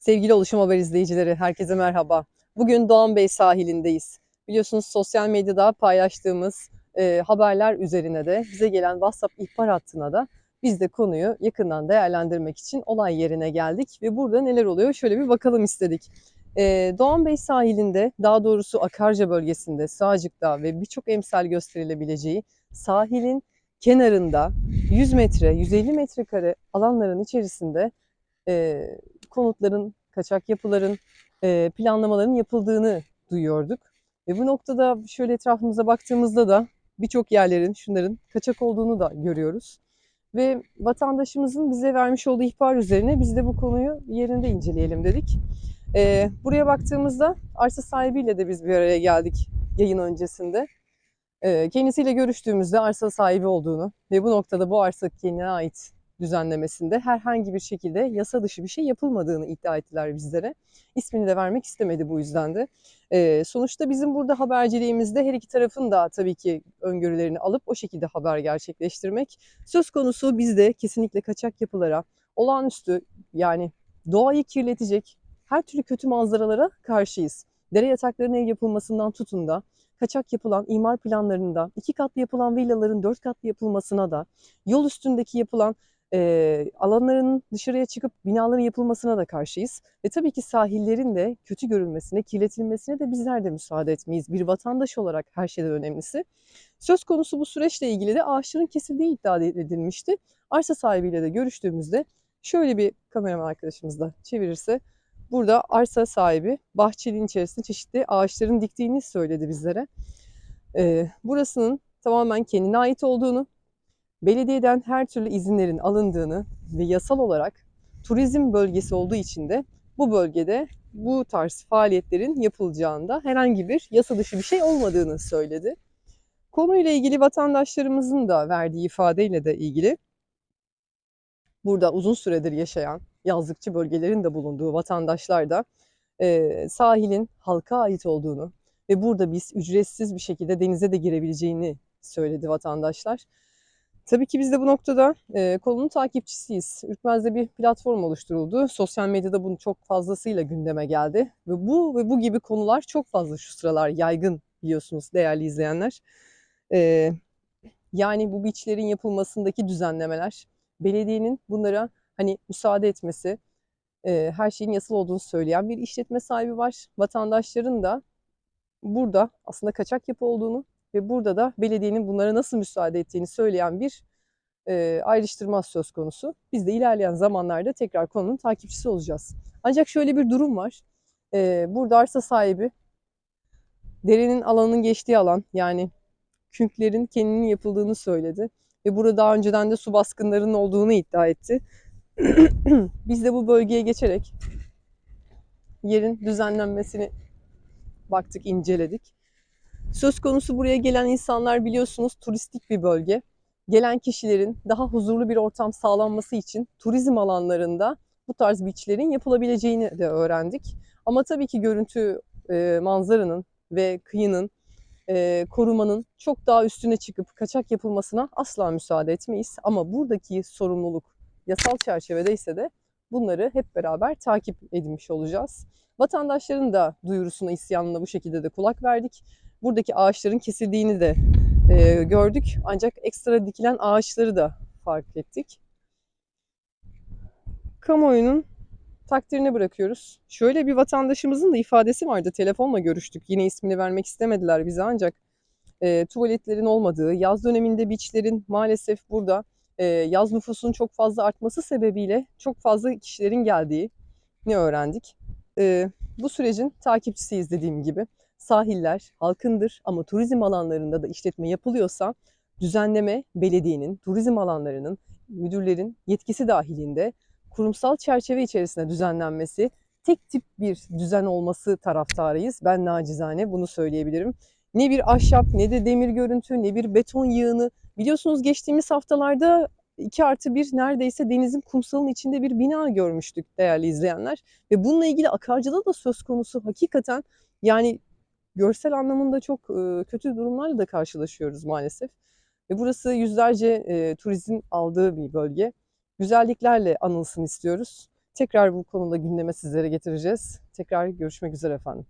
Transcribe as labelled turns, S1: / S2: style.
S1: Sevgili Oluşum Haber izleyicileri, herkese merhaba. Bugün Doğan Bey sahilindeyiz. Biliyorsunuz sosyal medyada paylaştığımız e, haberler üzerine de bize gelen WhatsApp ihbar hattına da biz de konuyu yakından değerlendirmek için olay yerine geldik ve burada neler oluyor şöyle bir bakalım istedik. E, Doğan Bey sahilinde, daha doğrusu Akarca bölgesinde, Sağcık'ta ve birçok emsal gösterilebileceği sahilin kenarında 100 metre, 150 metrekare alanların içerisinde e, konutların, kaçak yapıların, e, planlamaların yapıldığını duyuyorduk. Ve bu noktada şöyle etrafımıza baktığımızda da birçok yerlerin, şunların kaçak olduğunu da görüyoruz. Ve vatandaşımızın bize vermiş olduğu ihbar üzerine biz de bu konuyu yerinde inceleyelim dedik. E, buraya baktığımızda arsa sahibiyle de biz bir araya geldik yayın öncesinde. E, kendisiyle görüştüğümüzde arsa sahibi olduğunu ve bu noktada bu arsa kendine ait düzenlemesinde herhangi bir şekilde yasa dışı bir şey yapılmadığını iddia ettiler bizlere. İsmini de vermek istemedi bu yüzden de. Ee, sonuçta bizim burada haberciliğimizde her iki tarafın da tabii ki öngörülerini alıp o şekilde haber gerçekleştirmek. Söz konusu bizde kesinlikle kaçak yapılara, olağanüstü yani doğayı kirletecek her türlü kötü manzaralara karşıyız. Dere yataklarının ev yapılmasından tutun da kaçak yapılan imar planlarında iki katlı yapılan villaların dört katlı yapılmasına da yol üstündeki yapılan e, alanların dışarıya çıkıp binaların yapılmasına da karşıyız. Ve tabii ki sahillerin de kötü görülmesine, kirletilmesine de bizler de müsaade etmeyiz. Bir vatandaş olarak her şeyden önemlisi. Söz konusu bu süreçle ilgili de ağaçların kesildiği iddia edilmişti. Arsa sahibiyle de görüştüğümüzde şöyle bir kameraman arkadaşımız da çevirirse burada arsa sahibi bahçeliğin içerisinde çeşitli ağaçların diktiğini söyledi bizlere. Ee, burasının tamamen kendine ait olduğunu, belediyeden her türlü izinlerin alındığını ve yasal olarak turizm bölgesi olduğu için de bu bölgede bu tarz faaliyetlerin yapılacağında herhangi bir yasa dışı bir şey olmadığını söyledi. Konuyla ilgili vatandaşlarımızın da verdiği ifadeyle de ilgili burada uzun süredir yaşayan yazlıkçı bölgelerin de bulunduğu vatandaşlar da e, sahilin halka ait olduğunu ve burada biz ücretsiz bir şekilde denize de girebileceğini söyledi vatandaşlar. Tabii ki biz de bu noktada e, konunun takipçisiyiz. Ürkmez'de bir platform oluşturuldu. Sosyal medyada bunu çok fazlasıyla gündeme geldi. Ve bu ve bu gibi konular çok fazla şu sıralar yaygın biliyorsunuz değerli izleyenler. E, yani bu beachlerin yapılmasındaki düzenlemeler, belediyenin bunlara hani müsaade etmesi, e, her şeyin yasal olduğunu söyleyen bir işletme sahibi var. Vatandaşların da burada aslında kaçak yapı olduğunu ve burada da belediyenin bunlara nasıl müsaade ettiğini söyleyen bir e, ayrıştırma söz konusu. Biz de ilerleyen zamanlarda tekrar konunun takipçisi olacağız. Ancak şöyle bir durum var. E, burada arsa sahibi derenin alanının geçtiği alan yani künklerin kendinin yapıldığını söyledi. Ve burada daha önceden de su baskınlarının olduğunu iddia etti. Biz de bu bölgeye geçerek yerin düzenlenmesini baktık, inceledik. Söz konusu buraya gelen insanlar biliyorsunuz turistik bir bölge. Gelen kişilerin daha huzurlu bir ortam sağlanması için turizm alanlarında bu tarz beachlerin yapılabileceğini de öğrendik. Ama tabii ki görüntü e, manzaranın ve kıyının e, korumanın çok daha üstüne çıkıp kaçak yapılmasına asla müsaade etmeyiz. Ama buradaki sorumluluk yasal çerçevede ise de bunları hep beraber takip edilmiş olacağız. Vatandaşların da duyurusuna, isyanına bu şekilde de kulak verdik. Buradaki ağaçların kesildiğini de e, gördük. Ancak ekstra dikilen ağaçları da fark ettik. Kamuoyunun takdirine bırakıyoruz. Şöyle bir vatandaşımızın da ifadesi vardı. Telefonla görüştük. Yine ismini vermek istemediler bize ancak e, tuvaletlerin olmadığı, yaz döneminde beachlerin maalesef burada e, yaz nüfusun çok fazla artması sebebiyle çok fazla kişilerin geldiği ne öğrendik. E, bu sürecin takipçisiyiz dediğim gibi. Sahiller halkındır ama turizm alanlarında da işletme yapılıyorsa düzenleme belediyenin, turizm alanlarının, müdürlerin yetkisi dahilinde kurumsal çerçeve içerisinde düzenlenmesi, tek tip bir düzen olması taraftarıyız. Ben nacizane bunu söyleyebilirim. Ne bir ahşap, ne de demir görüntü, ne bir beton yığını. Biliyorsunuz geçtiğimiz haftalarda 2 artı 1 neredeyse denizin kumsalın içinde bir bina görmüştük değerli izleyenler. Ve bununla ilgili Akarca'da da söz konusu hakikaten yani görsel anlamında çok kötü durumlarla da karşılaşıyoruz maalesef. Ve burası yüzlerce e, turizm aldığı bir bölge. Güzelliklerle anılsın istiyoruz. Tekrar bu konuda gündeme sizlere getireceğiz. Tekrar görüşmek üzere efendim.